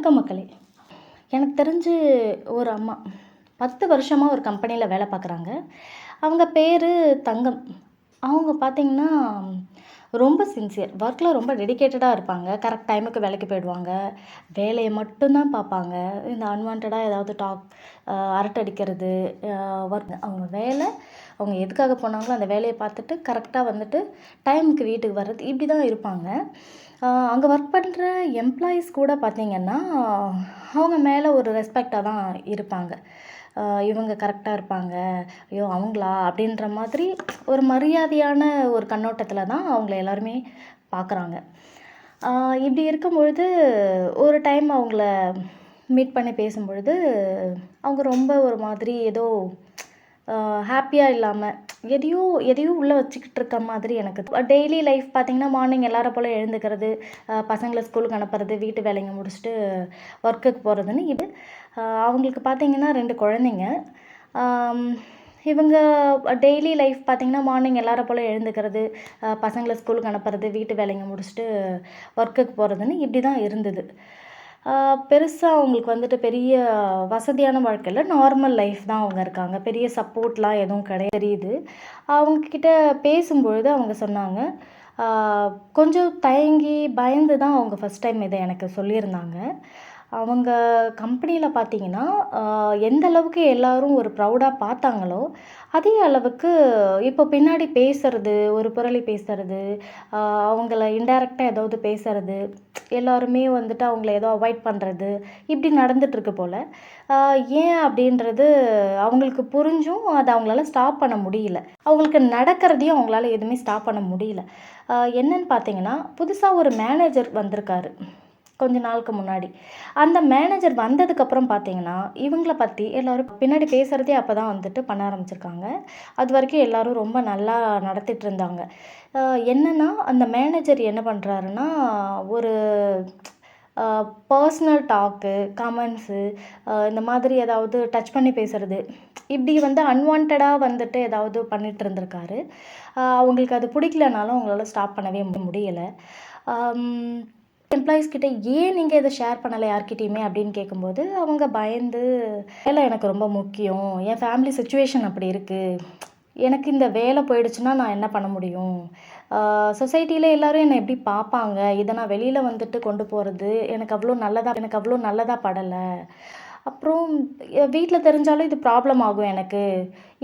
வணக்கம் மக்களே. எனக்கு தெரிஞ்சு ஒரு அம்மா பத்து வருஷமாக ஒரு கம்பெனியில் வேலை பார்க்குறாங்க அவங்க பேர் தங்கம். அவங்க பார்த்திங்கன்னா ரொம்ப சின்சியர் ஒர்க்கில் ரொம்ப டெடிகேட்டடாக இருப்பாங்க. கரெக்ட் டைமுக்கு வேலைக்கு போயிடுவாங்க. வேலையை மட்டும்தான் பார்ப்பாங்க. இந்த அன்வான்டாக ஏதாவது டாக் அரட்டடிக்கிறது ஒர்க் அவங்க வேலை அவங்க எதுக்காக போனாங்களோ அந்த வேலையை பார்த்துட்டு கரெக்டாக வந்துட்டு டைமுக்கு வீட்டுக்கு வர்றது இப்படி தான் இருப்பாங்க. அங்கே ஒர்க் பண்ணுற எம்ப்ளாயீஸ் கூட பார்த்தீங்கன்னா அவங்க மேலே ஒரு ரெஸ்பெக்டாக தான் இருப்பாங்க. இவங்க கரெக்டாக இருப்பாங்க. ஐயோ அவங்களா? அப்படின்ற மாதிரி ஒரு மரியாதையான ஒரு கண்ணோட்டத்தில் தான் அவங்கள எல்லாருமே பார்க்குறாங்க. இப்படி இருக்கும் பொழுது ஒரு டைம் அவங்கள மீட் பண்ணி பேசும்பொழுது அவங்க ரொம்ப ஒரு மாதிரி ஏதோ ஹாப்பியாக இல்லாமல் எதையோ எதையோ உள்ளே வச்சுக்கிட்டு இருக்க மாதிரி எனக்கு டெய்லி லைஃப் பார்த்திங்கன்னா மார்னிங் எல்லாரை போல் எழுந்துக்கிறது பசங்களை ஸ்கூலுக்கு அனுப்புறது வீட்டு வேலைங்க முடிச்சுட்டு ஒர்க்குக்கு போகிறதுன்னு இது. அவங்களுக்கு பார்த்திங்கன்னா ரெண்டு குழந்தைங்க. இவங்க டெய்லி லைஃப் பார்த்திங்கன்னா மார்னிங் எல்லாரை போல் எழுந்துக்கிறது பசங்களை ஸ்கூலுக்கு அனுப்புறது வீட்டு வேலைங்க முடிச்சுட்டு ஒர்க்குக்கு போகிறதுன்னு இப்படி தான் இருந்தது. பெருசாக அவங்களுக்கு வந்துட்டு பெரிய வசதியான வாழ்க்கையில் நார்மல் லைஃப் தான் அவங்க இருக்காங்க. பெரிய சப்போர்ட்லாம் எதுவும் கிடையாது. தெரியுது அவங்கக்கிட்ட பேசும்பொழுது அவங்க சொன்னாங்க கொஞ்சம் தயங்கி பயந்து தான் அவங்க ஃபஸ்ட் டைம் இதை எனக்கு சொல்லியிருந்தாங்க. அவங்க கம்பெனியில் பார்த்தீங்கன்னா எந்த அளவுக்கு எல்லோரும் ஒரு ப்ரௌடாக பார்த்தாங்களோ அதே அளவுக்கு இப்போ பின்னாடி பேசுறது ஒரு புரளி பேசுறது அவங்கள இன்டைரக்டாக ஏதாவது பேசுறது எல்லாருமே வந்துட்டு அவங்கள ஏதோ அவாய்ட் பண்ணுறது இப்படி நடந்துகிட்ருக்கு போல். ஏன் அப்படின்றது அவங்களுக்கு புரிஞ்சும் அதை அவங்களால ஸ்டாப் பண்ண முடியல. அவங்களுக்கு நடக்கிறதையும் அவங்களால எதுவுமே ஸ்டாப் பண்ண முடியல. என்னன்னு பார்த்தீங்கன்னா புதுசாக ஒரு மேனேஜர் வந்திருக்காரு. கொஞ்ச நாளுக்கு முன்னாடி. அந்த மேனேஜர் வந்ததுக்கப்புறம் பார்த்தீங்கன்னா இவங்கள பற்றி எல்லோரும் பின்னாடி பேசுகிறதே அப்போ தான் வந்துட்டு பண்ண ஆரம்பிச்சிருக்காங்க. அது வரைக்கும் எல்லோரும் ரொம்ப நல்லா நடத்திட்டு இருந்தாங்க. என்னென்னா அந்த மேனேஜர் என்ன பண்ணுறாருன்னா ஒரு பர்ஸ்னல் டாக்கு கமெண்ட்ஸு இந்த மாதிரி ஏதாவது டச் பண்ணி பேசுகிறது இப்படி வந்து அன்வான்டாக வந்துட்டு ஏதாவது பண்ணிகிட்டு இருந்திருக்காரு. அவங்களுக்கு அது பிடிக்கலனாலும் அவங்களால ஸ்டாப் பண்ணவே முடியலை. எம்ப்ளாயீஸ் கிட்ட ஏன் நீங்கள் இதை ஷேர் பண்ணலை யார்கிட்டயுமே? அப்படின்னு கேட்கும்போது அவங்க பயந்து வேலை எனக்கு ரொம்ப முக்கியம். என் ஃபேமிலி சுச்சுவேஷன் அப்படி இருக்குது எனக்கு இந்த வேலை போயிடுச்சுன்னா நான் என்ன பண்ண முடியும்? சொசைட்டியில் எல்லோரும் என்னை எப்படி பார்ப்பாங்க? இதை நான் வெளியில் வந்துட்டு கொண்டு போகிறது எனக்கு அவ்வளோ நல்லதாக எனக்கு அவ்வளோ நல்லதாக படலை. அப்புறம் வீட்டில் தெரிஞ்சாலும் இது ப்ராப்ளம் ஆகும் எனக்கு.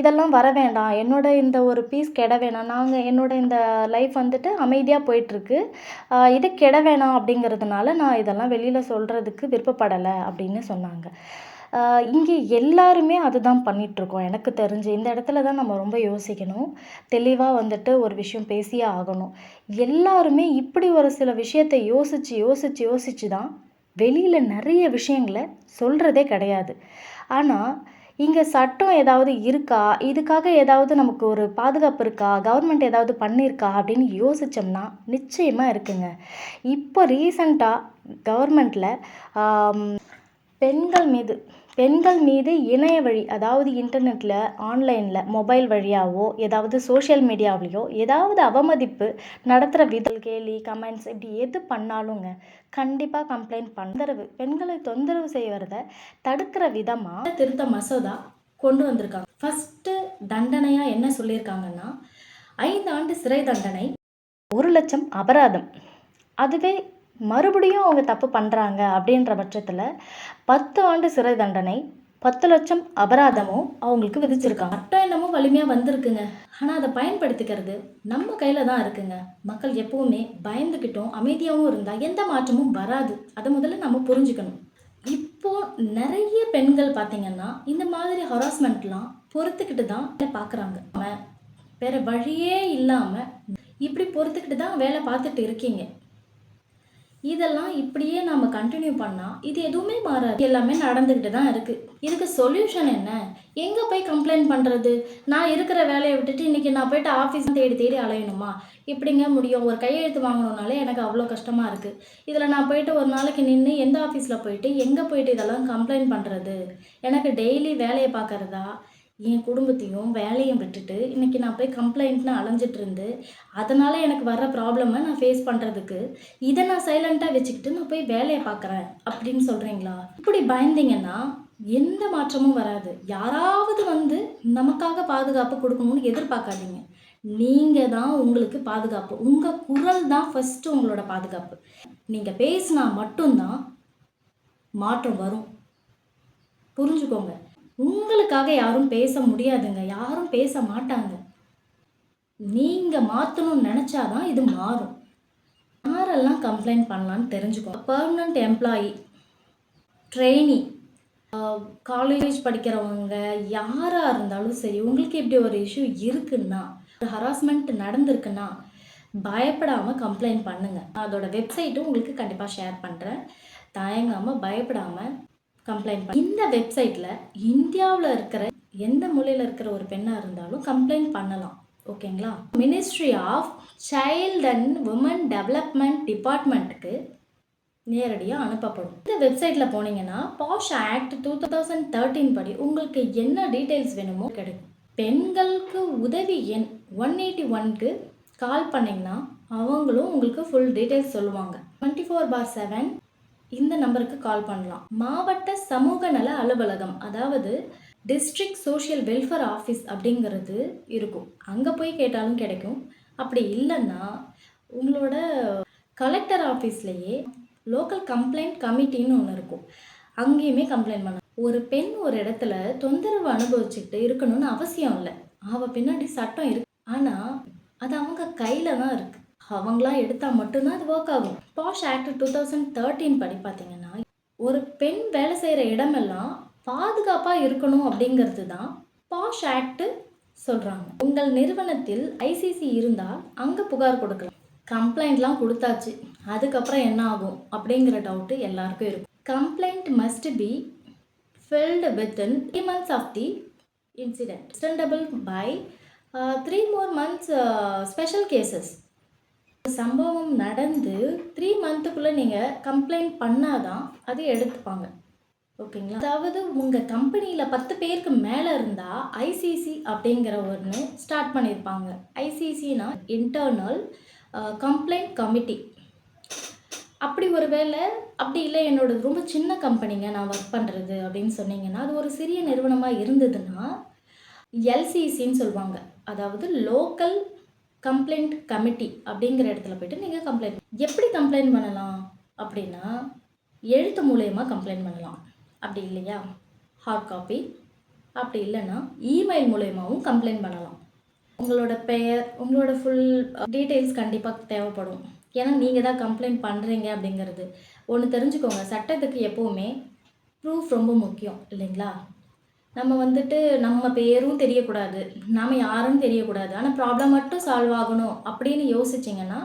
இதெல்லாம் வர வேண்டாம். என்னோட இந்த ஒரு பீஸ் கெட வேணாம். நாங்கள் என்னோட இந்த லைஃப் வந்துட்டு அமைதியாக போயிட்டுருக்கு. இது கெட வேணாம் அப்படிங்கிறதுனால நான் இதெல்லாம் வெளியில் சொல்கிறதுக்கு விருப்பப்படலை அப்படின்னு சொன்னாங்க. இங்கே எல்லாருமே அதுதான் பண்ணிகிட்ருக்கோம் எனக்கு தெரிஞ்சு இந்த இடத்துல தான் நம்ம ரொம்ப யோசிக்கணும். தெளிவாக வந்துட்டு ஒரு விஷயம் பேசியே ஆகணும். எல்லாருமே இப்படி ஒரு சில விஷயத்தை யோசித்து யோசித்து யோசித்து தான் வெளியில் நிறைய விஷயங்களை சொல்கிறதே கிடையாது. ஆனால் இங்கே சட்டம் ஏதாவது இருக்கா? இதுக்காக ஏதாவது நமக்கு ஒரு பாதுகாப்பு இருக்கா? கவர்மெண்ட் ஏதாவது பண்ணியிருக்கா? அப்படின்னு யோசித்தோம்னா நிச்சயமாக இருக்குங்க. இப்போ ரீசண்டாக கவர்மெண்ட்டில் பெண்கள் மீது பெண்கள் மீது இணைய வழி அதாவது இன்டர்நெட்டில் ஆன்லைனில் மொபைல் வழியாகவோ ஏதாவது சோஷியல் மீடியாவிலையோ ஏதாவது அவமதிப்பு நடத்துகிற விதல் கேலி கமெண்ட்ஸ் இப்படி எது பண்ணாலுங்க கண்டிப்பாக கம்ப்ளைண்ட் தொந்தரவு பெண்களை தொந்தரவு செய்வதை தடுக்கிற விதமாக திருத்த மசோதா கொண்டு வந்திருக்காங்க. ஃபஸ்ட்டு தண்டனையாக என்ன சொல்லியிருக்காங்கன்னா ஐந்து ஆண்டு சிறை தண்டனை ஒரு லட்சம் அபராதம். அதுவே மறுபடியும் அவங்க தப்பு பண்ணுறாங்க அப்படின்ற பட்சத்தில் பத்து ஆண்டு சிறை தண்டனை பத்து லட்சம் அபராதமும் அவங்களுக்கு விதிச்சிருக்காங்க. சட்டம் என்னமோ வலிமையாக வந்திருக்குங்க. ஆனால் அதை பயன்படுத்திக்கிறது நம்ம கையில் தான் இருக்குங்க. மக்கள் எப்போவுமே பயந்துக்கிட்டோம் அமைதியாகவும் இருந்தால் எந்த மாற்றமும் வராது. அதை முதல்ல நம்ம புரிஞ்சுக்கணும். இப்போ நிறைய பெண்கள் பார்த்தீங்கன்னா இந்த மாதிரி ஹராஸ்மெண்ட்லாம் பொறுத்துக்கிட்டு தான் பார்க்குறாங்க. வேற வழியே இல்லாமல் இப்படி பொறுத்துக்கிட்டு தான் வேலை பார்த்துட்டு இருக்கீங்க. இதெல்லாம் இப்படியே நம்ம கண்டினியூ பண்ணால் இது எதுவுமே மாறாது. எல்லாமே நடந்துக்கிட்டு தான் இருக்குது இதுக்கு சொல்யூஷன் என்ன? எங்கே போய் கம்ப்ளைண்ட் பண்ணுறது நான் இருக்கிற வேலையை விட்டுட்டு இன்றைக்கி நான் போயிட்டு ஆஃபீஸ் தேடி தேடி அலையணுமா? இப்படிங்க முடியும்? ஒரு கையெழுத்து வாங்கணுன்னாலே எனக்கு அவ்வளோ கஷ்டமாக இருக்குது இதில் நான் போயிட்டு ஒரு நாளைக்கு நின்று எந்த ஆஃபீஸில் போயிட்டு எங்கே போயிட்டு இதெல்லாம் கம்ப்ளைண்ட் பண்ணுறது எனக்கு டெய்லி வேலையை பார்க்குறதா? என் குடும்பத்தையும் வேலையும் விட்டுட்டு இன்னைக்கு நான் போய் கம்ப்ளைண்ட்னு அலைஞ்சிட்டு இருந்து அதனால் எனக்கு வர்ற ப்ராப்ளமை நான் ஃபேஸ் பண்ணுறதுக்கு இதை நான் சைலண்ட்டாக வச்சுக்கிட்டு நான் போய் வேலையை பார்க்குறேன் அப்படின்னு சொல்கிறீங்களா இப்படி பயந்தீங்கன்னா எந்த மாற்றமும் வராது. யாராவது வந்து நமக்காக பாதுகாப்பு கொடுக்கணும்னு எதிர்பார்க்காதீங்க. நீங்கள் தான் உங்களுக்கு பாதுகாப்பு. உங்கள் குரல் தான் ஃபஸ்ட்டு உங்களோட பாதுகாப்பு. நீங்கள் பேசினா மட்டும்தான் மாற்றம் வரும். புரிஞ்சுக்கோங்க. உங்களுக்காக யாரும் பேச முடியாதுங்க. யாரும் பேச மாட்டாங்க. நீங்கள் மாற்றணும்னு நினச்சாதான் இது மாறும். யாரெல்லாம் கம்ப்ளைண்ட் பண்ணலான்னு தெரிஞ்சுக்கோ. பர்மனண்ட் எம்ப்ளாயி ட்ரெயினி காலேஜ் படிக்கிறவங்க யாராக இருந்தாலும் சரி உங்களுக்கு இப்படி ஒரு இஷ்யூ இருக்குன்னா ஹராஸ்மெண்ட் நடந்திருக்குன்னா பயப்படாமல் கம்ப்ளைண்ட் பண்ணுங்கள் அதோட வெப்சைட்டும் உங்களுக்கு கண்டிப்பாக ஷேர் பண்ணுறேன் தயங்காமல் பயப்படாமல் கம்ப்ளைண்ட் பண்ண இந்த வெப்சைட்டில் இந்தியாவில் இருக்கிற எந்த மூலையில் இருக்கிற ஒரு பெண்ணாக இருந்தாலும் கம்ப்ளைண்ட் பண்ணலாம். ஓகேங்களா? Ministry of child and women development டிபார்ட்மெண்ட்டுக்கு நேரடியாக அனுப்பப்படும். இந்த வெப்சைட்டில் போனீங்கன்னா POSH act two thousand thirteen படி உங்களுக்கு என்ன டீட்டெயில்ஸ் வேணுமோ கிடைக்கும். பெண்களுக்கு உதவி எண் ஒன் எயிட்டி ஒன்க்கு கால் பண்ணிங்கன்னா அவங்களும் உங்களுக்கு ஃபுல் டீட்டெயில்ஸ் சொல்லுவாங்க. டுவெண்ட்டி ஃபோர் பார் செவன் இந்த நம்பருக்கு கால் பண்ணலாம். மாவட்ட சமூக நல அலுவலகம் அதாவது டிஸ்ட்ரிக்ட் சோஷியல் வெல்ஃபேர் ஆஃபீஸ் அப்படிங்கிறது இருக்கும். அங்கே போய் கேட்டாலும் கிடைக்கும். அப்படி இல்லைன்னா உங்களோட கலெக்டர் ஆஃபீஸ்லேயே லோக்கல் கம்ப்ளைண்ட் கமிட்டின்னு ஒன்று இருக்கும். அங்கேயுமே கம்ப்ளைண்ட் பண்ணலாம். ஒரு பெண் ஒரு இடத்துல தொந்தரவு அனுபவிச்சுட்டு இருக்கணும்னு அவசியம் இல்லை. அவள் பின்னாடி சட்டம் இருக்கு. ஆனால் அது அவங்க கையில் தான் இருக்குது அவங்களாம் எடுத்தால் மட்டும்தான் அது ஒர்க் ஆகும். POSH act two thousand thirteen படி பார்த்தீங்கன்னா ஒரு பெண் வேலை செய்கிற இடமெல்லாம் பாதுகாப்பாக இருக்கணும் அப்படிங்கிறது தான் பாஷ் ஆக்ட்டு சொல்கிறாங்க உங்கள் நிறுவனத்தில் ஐசிசி இருந்தால் அங்கே புகார் கொடுக்கலாம். கம்ப்ளைண்ட்லாம் கொடுத்தாச்சு. அதுக்கப்புறம் என்ன ஆகும் அப்படிங்கிற டவுட்டு எல்லாருக்கும் இருக்கும். Complaint must be filled within three months of the incident extendable by three more months special cases சம்பவம் நடந்து த்ரீ மந்த்துக்குள்ளே நீங்கள் கம்ப்ளைண்ட் பண்ணாதான் அது எடுத்துப்பாங்க. ஓகேங்களா? அதாவது உங்கள் கம்பெனியில் பத்து பேருக்கு மேலே இருந்தால் ஐசிசி அப்படிங்கிற ஒன்று ஸ்டார்ட் பண்ணியிருப்பாங்க ஐசிசினா இன்டர்னல் கம்ப்ளைண்ட் கமிட்டி அப்படி ஒரு வேளை அப்படி இல்லை என்னோடது ரொம்ப சின்ன கம்பெனிங்க நான் ஒர்க் பண்ணுறது அப்படின்னு சொன்னீங்கன்னா அது ஒரு சிறிய நிறுவனமாக இருந்ததுன்னா எல்சிசின்னு சொல்லுவாங்க. அதாவது லோக்கல் கம்ப்ளைண்ட் கமிட்டி அப்படிங்கிற இடத்துல போயிட்டு நீங்கள் கம்ப்ளைண்ட் எப்படி கம்ப்ளைண்ட் பண்ணலாம் அப்படின்னா எழுத்து மூலயமா கம்ப்ளைண்ட் பண்ணலாம். அப்படி இல்லையா? ஹார்ட் காப்பி அப்படி இல்லைன்னா இமெயில் மூலயமாவும் கம்ப்ளைண்ட் பண்ணலாம். உங்களோட பெயர் உங்களோட ஃபுல் டீட்டெயில்ஸ் கண்டிப்பாக தேவைப்படும். ஏன்னா நீங்கள் தான் கம்ப்ளைண்ட் பண்ணுறீங்க அப்படிங்கிறது. ஒன்று தெரிஞ்சுக்கோங்க சட்டத்துக்கு எப்போவுமே ப்ரூஃப் ரொம்ப முக்கியம் இல்லைங்களா? நம்ம வந்துட்டு நம்ம பேரும் தெரியக்கூடாது நாம் யாரும் தெரியக்கூடாது. ஆனால் ப்ராப்ளம் மட்டும் சால்வ் ஆகணும் அப்படின்னு யோசிச்சிங்கன்னா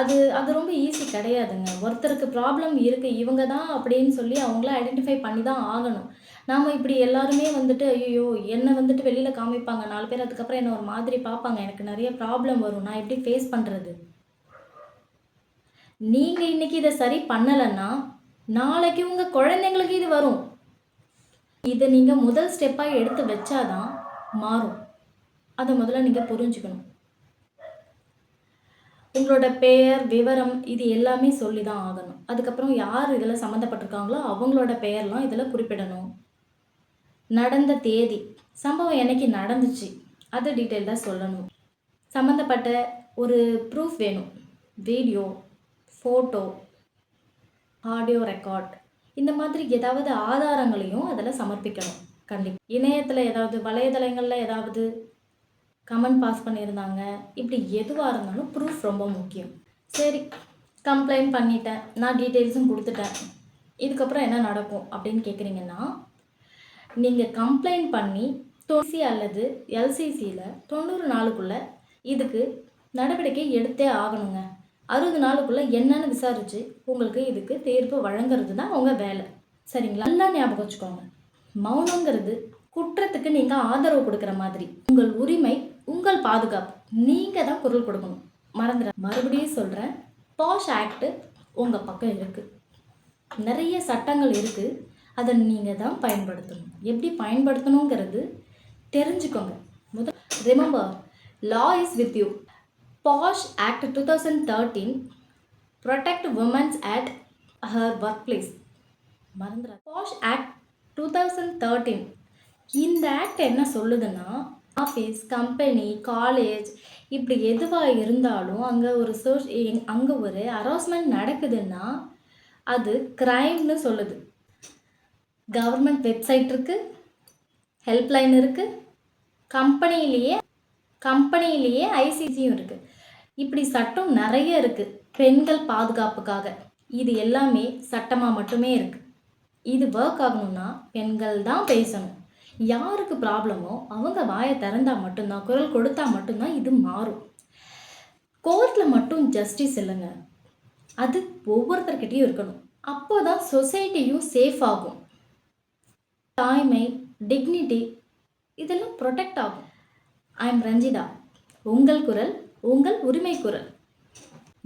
அது அது ரொம்ப ஈஸி கிடையாதுங்க. ஒருத்தருக்கு ப்ராப்ளம் இருக்குது இவங்க தான் அப்படின்னு சொல்லி அவங்கள ஐடென்டிஃபை பண்ணி தான் ஆகணும். நாம் இப்படி எல்லாருமே வந்துட்டு ஐயோ என்னை வந்துட்டு வெளியில் காமிப்பாங்க. நாலு பேர் அதுக்கப்புறம் என்ன ஒரு மாதிரி பார்ப்பாங்க. எனக்கு நிறைய ப்ராப்ளம் வரும். நான் எப்படி ஃபேஸ் பண்ணுறது நீங்கள் இன்றைக்கி இதை சரி பண்ணலைன்னா நாளைக்கு உங்கள் குழந்தைங்களுக்கு இது வரும். இதை நீங்கள் முதல் ஸ்டெப்பாக எடுத்து வச்சாதான் மாறும். அதை முதல்ல நீங்கள் புரிஞ்சுக்கணும். உங்களோட பெயர் விவரம் இது எல்லாமே சொல்லி தான் ஆகணும். அதுக்கப்புறம் யார் இதில் சம்மந்தப்பட்டிருக்காங்களோ அவங்களோட பெயர்லாம் இதில் குறிப்பிடணும். நடந்த தேதி. சம்பவம் என்னைக்கு நடந்துச்சு? அது டீட்டெயில்டாக சொல்லணும். சம்மந்தப்பட்ட ஒரு ப்ரூஃப் வேணும். வீடியோ ஃபோட்டோ ஆடியோ ரெக்கார்ட் இந்த மாதிரி ஏதாவது ஆதாரங்களையும் அதில் சமர்ப்பிக்கணும். கண்டிப்பாக இணையத்தில் ஏதாவது வலைதளங்களில் ஏதாவது கமெண்ட் பாஸ் பண்ணியிருந்தாங்க. இப்படி எதுவாக இருந்தாலும் ப்ரூஃப் ரொம்ப முக்கியம். சரி கம்ப்ளைண்ட் பண்ணிட்டேன். நான் டீட்டெயில்ஸும் கொடுத்துட்டேன். இதுக்கப்புறம் என்ன நடக்கும் அப்படின்னு கேட்குறீங்கன்னா நீங்கள் கம்ப்ளைண்ட் பண்ணி தொசி அல்லது எல்சிசியில் தொண்ணூறு நாளுக்குள்ளே இதுக்கு நடவடிக்கை எடுத்தே ஆகணுங்க. அறுபது நாளுக்குள்ளே என்னன்னு விசாரித்து உங்களுக்கு இதுக்கு தீர்ப்பு வழங்குறது தான் உங்கள் வேலை. சரிங்களா? நல்லா ஞாபகம் வச்சுக்கோங்க. மௌனங்கிறது குற்றத்துக்கு நீங்கள் ஆதரவு கொடுக்குற மாதிரி. உங்கள் உரிமை உங்கள் பாதுகாப்பு. நீங்கள் தான் குரல் கொடுக்கணும். மறந்துட மறுபடியும் சொல்கிறேன் பாஷ் ஆக்டு உங்கள் பக்கம் இருக்குது நிறைய சட்டங்கள் இருக்குது அதை நீங்கள் தான் பயன்படுத்தணும். எப்படி பயன்படுத்தணுங்கிறது தெரிஞ்சுக்கோங்க. முதல் remember law is with you POSH act two thousand thirteen protect womens at her workplace மறந்துடா POSH act two thousand thirteen இந்த ஆக்ட் என்ன சொல்லுதுன்னா ஆஃபீஸ் கம்பெனி காலேஜ் இப்படி எதுவாக இருந்தாலும் அங்கே ஒரு சோஷ் அங்கே ஒரு ஹராஸ்மெண்ட் நடக்குதுன்னா அது க்ரைம்னு சொல்லுது. கவர்மெண்ட் வெப்சைட் இருக்குது ஹெல்ப்லைன் இருக்குது கம்பெனிலேயே கம்பெனிலேயே ஐசிசியும் இருக்குது இப்படி சட்டம் நிறைய இருக்குது பெண்கள் பாதுகாப்புக்காக. இது எல்லாமே சட்டமாக மட்டுமே இருக்குது இது ஒர்க் ஆகணும்னா பெண்கள் தான் பேசணும். யாருக்கு ப்ராப்ளமோ அவங்க வாயை திறந்தால் மட்டும்தான் குரல் கொடுத்தா மட்டும்தான் இது மாறும். கோர்ட்டில் மட்டும் ஜஸ்டிஸ் இல்லைங்க. அது ஒவ்வொருத்தர்கிட்டையும் இருக்கணும். அப்போ தான் சொசைட்டியும் சேஃப் ஆகும். தாய்மை டிக்னிட்டி இதெல்லாம் ப்ரொடெக்ட் ஆகும். ஐம் ரஞ்சிதா. உங்கள் குரல் உங்கள் உரிமை குரல்.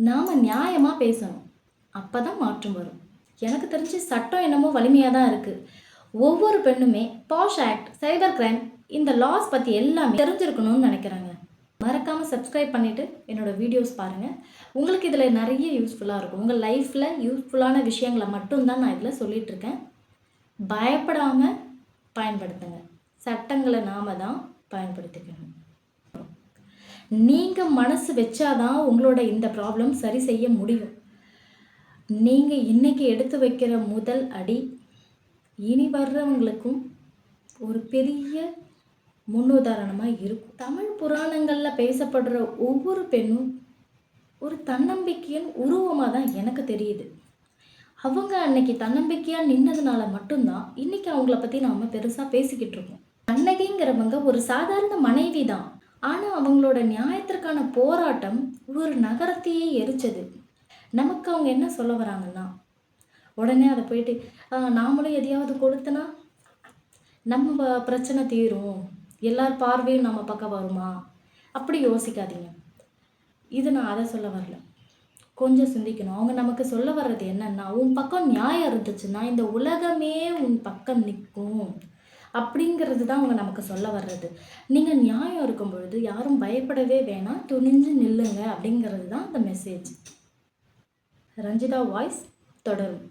நாம் நியாயமாக பேசணும். அப்போ தான் மாற்றம் வரும். எனக்கு தெரிஞ்சு சட்டம் என்னமோ வலிமையாக தான் இருக்குது ஒவ்வொரு பெண்ணுமே பாஷ் ஆக்ட் சைபர் கிரைம் இந்த லாஸ் பற்றி எல்லாமே தெரிஞ்சிருக்கணும்னு நினைக்கிறாங்க. மறக்காமல் சப்ஸ்கிரைப் பண்ணிவிட்டு என்னோடய வீடியோஸ் பாருங்கள் உங்களுக்கு இதில் நிறைய யூஸ்ஃபுல்லாக இருக்கும். உங்கள் லைஃப்பில் யூஸ்ஃபுல்லான விஷயங்களை மட்டும்தான் நான் இதில் சொல்லிகிட்ருக்கேன் பயப்படாமல் பயன்படுத்துங்க. சட்டங்களை நாம தான் பயன்படுத்திக்கணும். நீங்கள் மனசு வச்சாதான் உங்களோட இந்த ப்ராப்ளம் சரி செய்ய முடியும். நீங்கள் இன்றைக்கி எடுத்து வைக்கிற முதல் அடி இனி வர்றவங்களுக்கும் ஒரு பெரிய முன்னுதாரணமாக இருக்கும். தமிழ் புராணங்களில் பேசப்படுற ஒவ்வொரு பெண்ணும் ஒரு தன்னம்பிக்கையின் உருவமாக தான் எனக்கு தெரியுது. அவங்க அன்னைக்கு தன்னம்பிக்கையாக நின்னதுனால மட்டும்தான் இன்னைக்கு அவங்கள பற்றி நாம் பெருசாக பேசிக்கிட்டு இருக்கோம். கண்ணகிங்கிறவங்க ஒரு சாதாரண மனைவி தான் ஆனால் அவங்களோட நியாயத்திற்கான போராட்டம் ஒரு நகரத்தையே எரிச்சது. நமக்கு அவங்க என்ன சொல்ல வராங்கன்னா உடனே அதை போயிட்டு நாமளும் எதையாவது கொடுத்தனா நம்ம பிரச்சனை தீரும். எல்லார் பார்வையும் நம்ம பக்கம் வருமா? அப்படி யோசிக்காதீங்க. இது நான் அதை சொல்ல வரல. கொஞ்சம் சிந்திக்கணும். அவங்க நமக்கு சொல்ல வர்றது என்னன்னா உன் பக்கம் நியாயம் இருந்துச்சுன்னா இந்த உலகமே உன் பக்கம் நிற்கும். அப்படிங்கிறது தான் அவங்க நமக்கு சொல்ல வர்றது. நீங்கள் நியாயம் இருக்கும் பொழுது யாரும் பயப்படவே வேணாம். துணிஞ்சு நில்லுங்க அப்படிங்கிறது தான் அந்த மெசேஜ் ரஞ்சிதா வாய்ஸ் தொடரும்.